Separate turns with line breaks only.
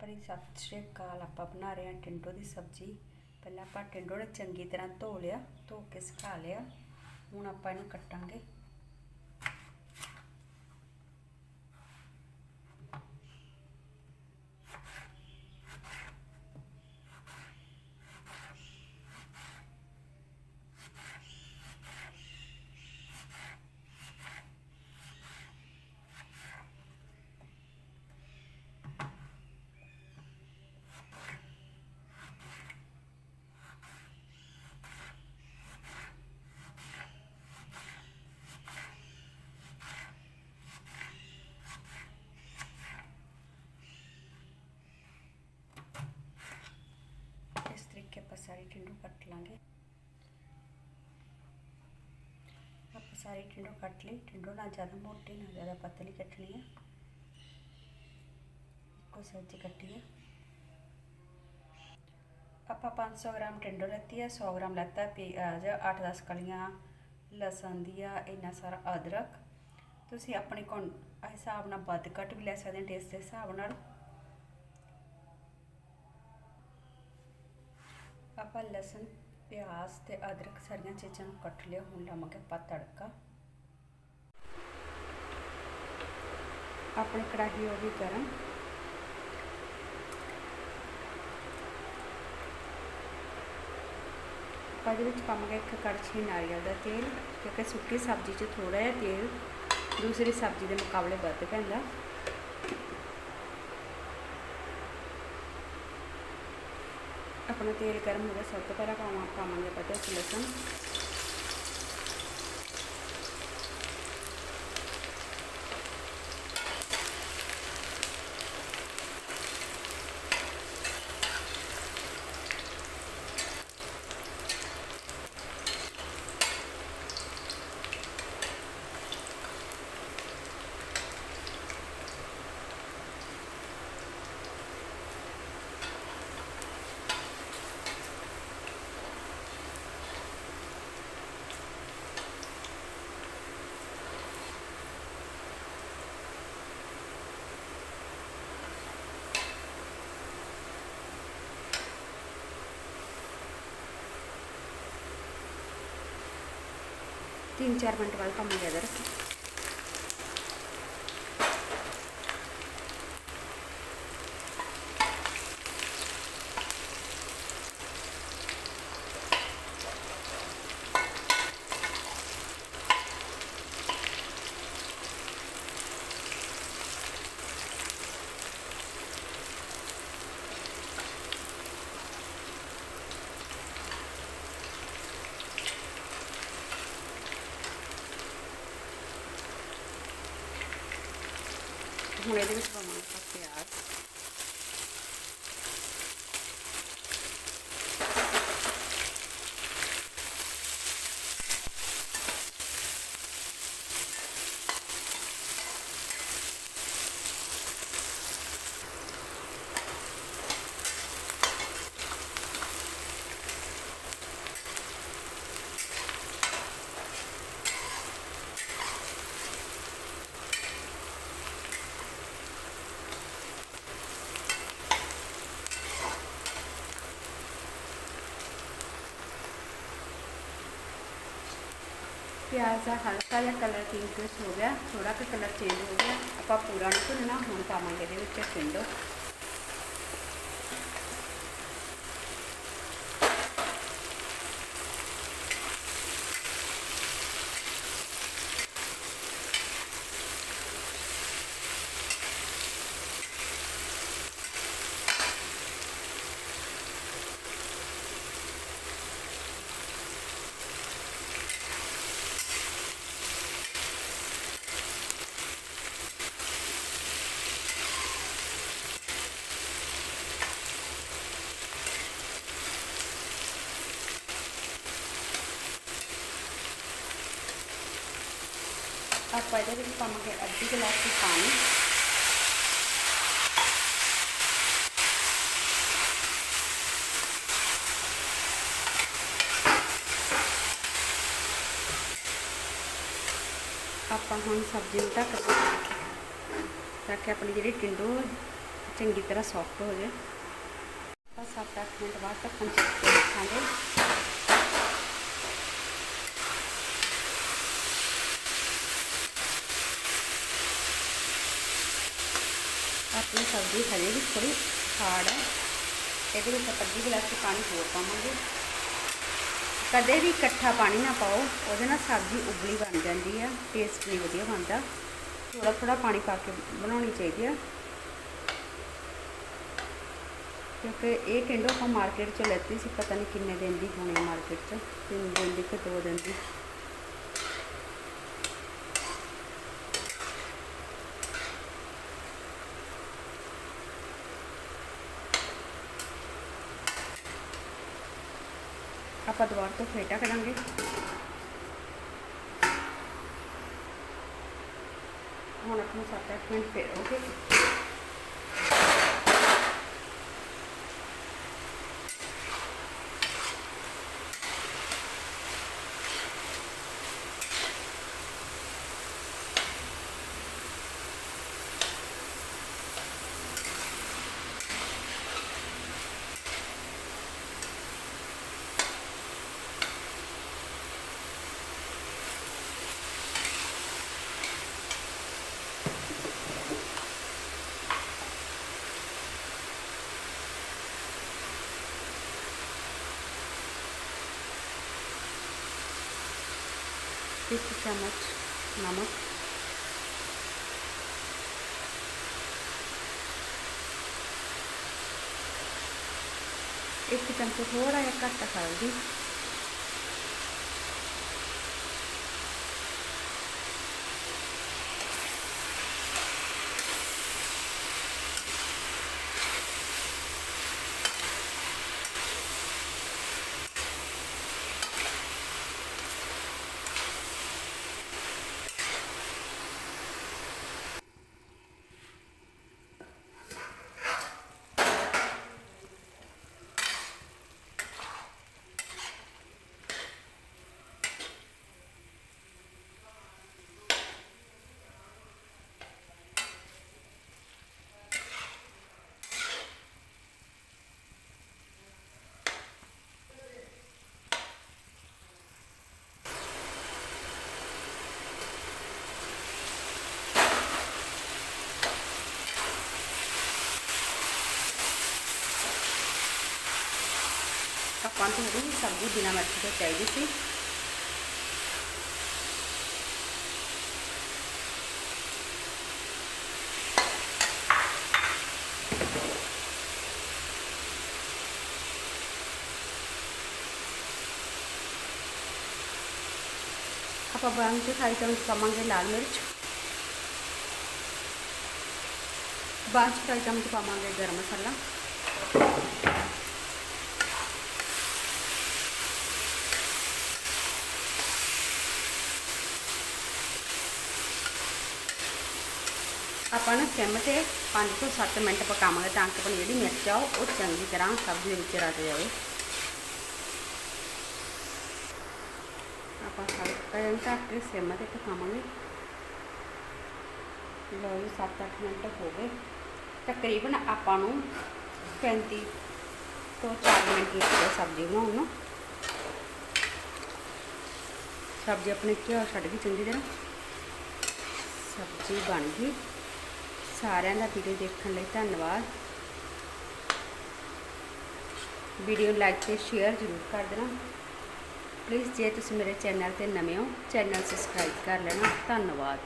ਭਰੀ ਸਤਿ ਸ਼੍ਰੀ ਅਕਾਲ। ਆਪਾਂ ਬਣਾ ਰਹੇ ਹਾਂ ਟਿੰਡੋ ਦੀ ਸਬਜ਼ੀ। ਪਹਿਲਾਂ ਆਪਾਂ ਟਿੰਡੋ ਨੂੰ ਚੰਗੀ ਤਰ੍ਹਾਂ ਧੋ ਲਿਆ, ਧੋ ਕੇ ਸੁਕਾ ਲਿਆ। ਹੁਣ ਆਪਾਂ ਇਹਨੂੰ ਕੱਟਾਂਗੇ ਇਸ ਤਰੀਕੇ ਆਪਾਂ ਸਾਰੀ ਟਿੰਡੋ ਕੱਟ ਆਪਾਂ ਸਾਰੀ ਟਿੰਡੋ ਕੱਟ ਲਈ। ਟਿੰਡੋ ਨਾ ਜ਼ਿਆਦਾ ਮੋਟੀ, ਨਾ ਜ਼ਿਆਦਾ ਪਤਲੀ ਕੱਟਣੀ ਹੈ ਇੱਕੋ ਸਾਈਜ਼ ਕੱਟੀ ਹੈ ਆਪਾਂ 500 ਗ੍ਰਾਮ ਟਿੰਡੋ ਲੈਤੀ ਹੈ 100 ਗ੍ਰਾਮ ਲੈਤਾ ਪਿਆਜ਼ 8-10 ਕਲੀਆਂ ਲਸਣ ਦੀਆਂ, ਇੰਨਾ ਸਾਰਾ ਅਦਰਕ। ਤੁਸੀਂ ਆਪਣੇ ਕੋਲ ਹਿਸਾਬ ਨਾਲ ਵੱਧ ਘੱਟ ਵੀ ਲੈ ਸਕਦੇ ਹੋ ਟੇਸਟ ਦੇ ਹਿਸਾਬ ਨਾਲ। ਆਪਾਂ ਲਸਣ ਪਿਆਜ਼ ਤੇ ਅਦਰਕ ਸਾਰੀਆਂ ਚੀਜ਼ਾਂ ਨੂੰ ਕੱਟ ਲਿਆ ਹੁਣ ਲਾਵਾਂਗੇ ਆਪਾਂ ਤੜਕਾ ਆਪਣੀ ਕੜਾਹੀ ਹੋ ਗਈ ਗਰਮ। ਆਪਾਂ ਇਹਦੇ ਵਿੱਚ ਪਾਵਾਂਗੇ ਇੱਕ ਕੜਛੀ ਨਾਰੀਅਲ ਦਾ ਤੇਲ, ਕਿਉਂਕਿ ਸੁੱਕੀ ਸਬਜ਼ੀ 'ਚ ਥੋੜਾ ਜਿਹਾ ਤੇਲ ਦੂਸਰੀ ਸਬਜ਼ੀ ਦੇ ਮੁਕਾਬਲੇ ਵੱਧ ਪੈਂਦਾ। ਆਪਣਾ ਤੇਲ ਗਰਮ ਹੋ ਗਿਆ ਸਭ ਤੋਂ ਪਹਿਲਾਂ ਪਾਵਾਂ ਪਾਵਾਂਗੇ ਆਪਾਂ ਤੇ ਲਸਣ। तीन चार मिनटं मला कम द्या जरा. ਹੁਣ ਇਹਦੇ ਵਿੱਚ ਪਾਵਾਂਗੇ ਆਪਾਂ ਪਿਆਜ਼। ਪਿਆਜ਼ ਦਾ ਹਲਕਾ ਜਿਹਾ ਕਲਰ ਚੇਂਜ ਹੋ ਗਿਆ ਥੋੜਾ ਕੁ ਕਲਰ ਚੇਂਜ ਹੋ ਗਿਆ। ਆਪਾਂ ਪੂਰਾ ਨਹੀਂ ਭੁੰਨਣਾ, ਹੁਣ ਪਾਵਾਂਗੇ ਇਹਦੇ ਵਿੱਚ ਟਿੰਡੋ ਆਪਾਂ ਇਹਦੇ ਵਿੱਚ ਪਾਵਾਂਗੇ ਅੱਧੀ ਗਲਾਸੀ ਪਾਣੀ ਆਪਾਂ ਹੁਣ ਸਬਜ਼ੀ ਨੂੰ ਢੱਕ ਦਿੰਦੇ ਤਾਂ ਕਿ ਆਪਣੀ ਜਿਹੜੀ ਟਿੰਡੋ ਚੰਗੀ ਤਰ੍ਹਾਂ ਸੌਫਟ ਹੋ ਜਾਏ। ਬਸ 7-8 ਮਿੰਟ ਬਾਅਦ ਢੱਕਣ ਚੁੱਕ ਕੇ ਰੱਖਾਂਗੇ ਆਪਣੀ ਸਬਜ਼ੀ ਹਜੇ ਵੀ ਥੋੜੀ ਹਾਰਡ ਹੈ। ਇਹਦੇ ਵਿੱਚ ਆਪਾਂ ਅੱਧੀ ਗਲਾਸੀ ਪਾਣੀ ਹੋਰ ਪਾਵਾਂਗੇ। ਕਦੇ ਵੀ ਇਕੱਠਾ ਪਾਣੀ ਨਾ ਪਾਓ, ਉਹਦੇ ਨਾਲ ਸਬਜ਼ੀ ਉਬਲੀ ਬਣ ਜਾਂਦੀ ਆ ਟੇਸਟ ਨਹੀਂ ਵਧੀਆ ਬਣਦਾ। ਥੋੜਾ ਥੋੜਾ ਪਾਣੀ ਪਾ ਕੇ ਬਣਾਉਣੀ ਚਾਹੀਦੀ ਆ ਕਿਉਂਕਿ ਇਹ ਟਿੰਡੋ ਆਪਾਂ ਮਾਰਕੀਟ 'ਚ ਲੈਤੀ ਸੀ, ਪਤਾ ਨਹੀਂ ਕਿੰਨੇ ਦਿਨ ਦੀ ਹੋਣੀ ਮਾਰਕੀਟ 'ਚ। ਤਿੰਨ ਦਿਨ ਦੀ ਕਿ ਦੋ ਦਿਨ ਦੀ। ਆਪਾਂ ਦੁਬਾਰਾ ਤੋਂ ਫੇਟਾ ਕਰਾਂਗੇ। ਹੁਣ ਆਪਾਂ 7-8 ਮਿੰਟ ਫੇਰੋਗੇ ਇੱਕ ਚਮਚ ਨਮਕ ਇੱਕ ਚਮਚ ਥੋੜਾ ਜਿਹਾ ਘੱਟ ਹਲਦੀ ਆਪਾਂ ਨੂੰ ਥੋੜੀ ਸਬਜ਼ੀ ਬਿਨਾ ਮਿਰਚ ਤੋਂ ਚਾਹੀਦੀ ਸੀ ਆਪਾਂ ਬਰਾਊਨ ਚ ਖਾਈ ਚਮਚ ਪਾਵਾਂਗੇ ਲਾਲ ਮਿਰਚ ਬਾਅਦ ਚ ਖਾਈ ਚਮਚ ਪਾਵਾਂਗੇ ਗਰਮ ਮਸਾਲਾ ਆਪਾਂ ਨਾ ਸਿਮ ਤੇ 5 ਤੋਂ 7 ਮਿੰਟ ਪਕਾਵਾਂਗੇ ਤਾਂ ਕਿ ਆਪਣੀ ਜਿਹੜੀ ਮਿਰਚ ਆ ਉਹ ਚੰਗੀ ਤਰ੍ਹਾਂ ਸਬਜ਼ੀ ਦੇ ਵਿੱਚ ਰਚ ਜਾਵੇ। ਆਪਾਂ ਹਲਕਾ ਜਿਹਾ ਢੱਕ ਕੇ ਸਿਮ ਤੇ ਪਕਾਵਾਂਗੇ। ਲਓ ਜੀ 7-8 ਮਿੰਟ ਹੋ ਗਏ। ਤਕਰੀਬਨ ਆਪਾਂ ਨੂੰ 35 ਤੋਂ 4 ਮਿੰਟ ਲੱਗਦੇ ਸਬਜ਼ੀ ਬਣਾਉਣ ਨੂੰ। ਸਬਜ਼ੀ ਆਪਣੇ ਘਿਓ ਛੱਡ ਗਈ ਚੰਗੀ ਤਰ੍ਹਾਂ ਸਬਜ਼ੀ ਬਣ ਗਈ। ਸਾਰਿਆਂ ਦਾ ਵੀਡੀਓ ਦੇਖਣ ਲਈ ਧੰਨਵਾਦ। ਵੀਡੀਓ ਲਾਈਕ ਤੇ ਸ਼ੇਅਰ ਜ਼ਰੂਰ ਕਰ ਦੇਣਾ। ਪਲੀਜ਼ ਜੇ ਤੁਸੀਂ ਮੇਰੇ ਚੈਨਲ ਤੇ ਨਵੇਂ ਹੋ ਚੈਨਲ ਸਬਸਕ੍ਰਾਈਬ ਕਰ ਲੈਣਾ। ਧੰਨਵਾਦ।